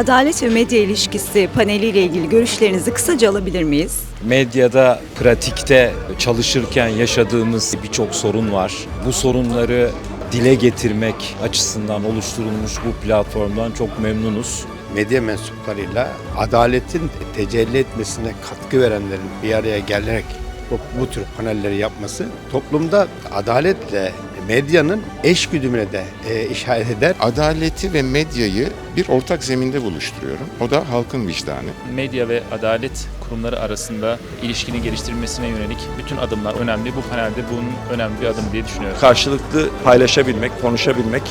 Adalet ve medya ilişkisi paneliyle ilgili görüşlerinizi kısaca alabilir miyiz? Medyada, pratikte çalışırken yaşadığımız birçok sorun var. Bu sorunları dile getirmek açısından oluşturulmuş bu platformdan çok memnunuz. medya mensuplarıyla adaletin tecelli etmesine katkı verenlerin bir araya gelerek bu, bu tür panelleri yapması toplumda adaletle medyanın eş güdümüne de e, işaret eder. adaleti ve medyayı bir ortak zeminde buluşturuyorum. O da halkın vicdanı. medya ve adalet kurumları arasında ilişkinin geliştirilmesine yönelik bütün adımlar önemli. Bu panelde bunun önemli bir adım diye düşünüyorum. karşılıklı paylaşabilmek, konuşabilmek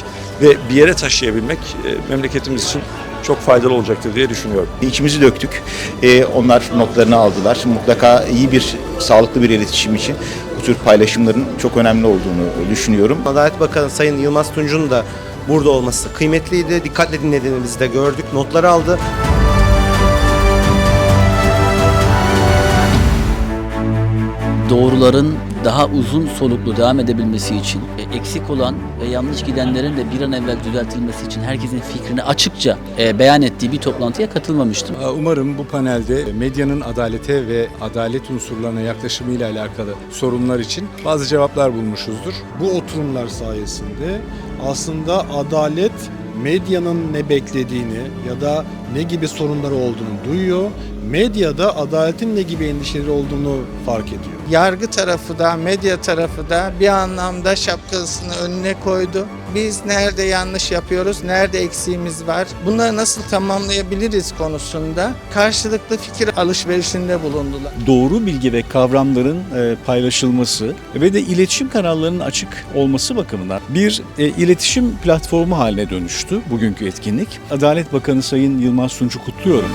ve bir yere taşıyabilmek e, memleketimiz için çok faydalı olacaktır diye düşünüyorum. İçimizi döktük. Ee, onlar notlarını aldılar. Mutlaka iyi bir, sağlıklı bir iletişim için bu tür paylaşımların çok önemli olduğunu düşünüyorum. Adalet Bakanı Sayın Yılmaz Tunç'un da burada olması kıymetliydi. Dikkatle dinlediğimizi de gördük. Notları aldı. Doğruların daha uzun soluklu devam edebilmesi için e, eksik olan ve yanlış gidenlerin de bir an evvel düzeltilmesi için herkesin fikrini açıkça e, beyan ettiği bir toplantıya katılmamıştım. Umarım bu panelde medyanın adalete ve adalet unsurlarına yaklaşımıyla alakalı sorunlar için bazı cevaplar bulmuşuzdur. Bu oturumlar sayesinde aslında adalet medyanın ne beklediğini ya da ne gibi sorunları olduğunu duyuyor. Medyada adaletin ne gibi endişeleri olduğunu fark ediyor. yargı tarafı da medya tarafı da bir anlamda şapkasını önüne koydu. Biz nerede yanlış yapıyoruz, nerede eksiğimiz var, bunları nasıl tamamlayabiliriz konusunda karşılıklı fikir alışverişinde bulundular. doğru bilgi ve kavramların e, paylaşılması ve de iletişim kanallarının açık olması bakımından bir e, iletişim platformu haline dönüştü bugünkü etkinlik. Adalet Bakanı Sayın Yılmaz Tunç'u kutluyorum.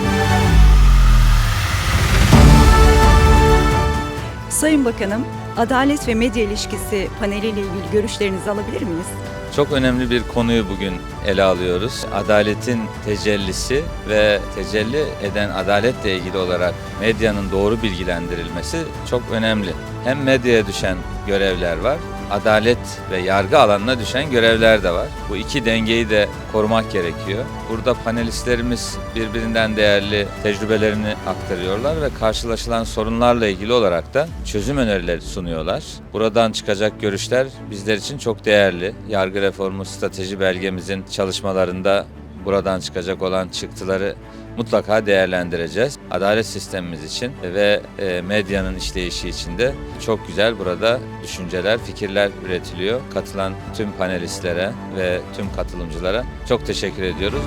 Sayın Bakanım, adalet ve medya ilişkisi paneliyle ilgili görüşlerinizi alabilir miyiz? Çok önemli bir konuyu bugün ele alıyoruz. Adaletin tecellisi ve tecelli eden adaletle ilgili olarak medyanın doğru bilgilendirilmesi çok önemli. Hem medyaya düşen görevler var, adalet ve yargı alanına düşen görevler de var. Bu iki dengeyi de korumak gerekiyor. Burada panelistlerimiz birbirinden değerli tecrübelerini aktarıyorlar ve karşılaşılan sorunlarla ilgili olarak da çözüm önerileri sunuyorlar. Buradan çıkacak görüşler bizler için çok değerli. Yargı reformu strateji belgemizin çalışmalarında buradan çıkacak olan çıktıları mutlaka değerlendireceğiz. Adalet sistemimiz için ve e, medyanın işleyişi için de çok güzel burada düşünceler, fikirler üretiliyor. Katılan tüm panelistlere ve tüm katılımcılara çok teşekkür ediyoruz.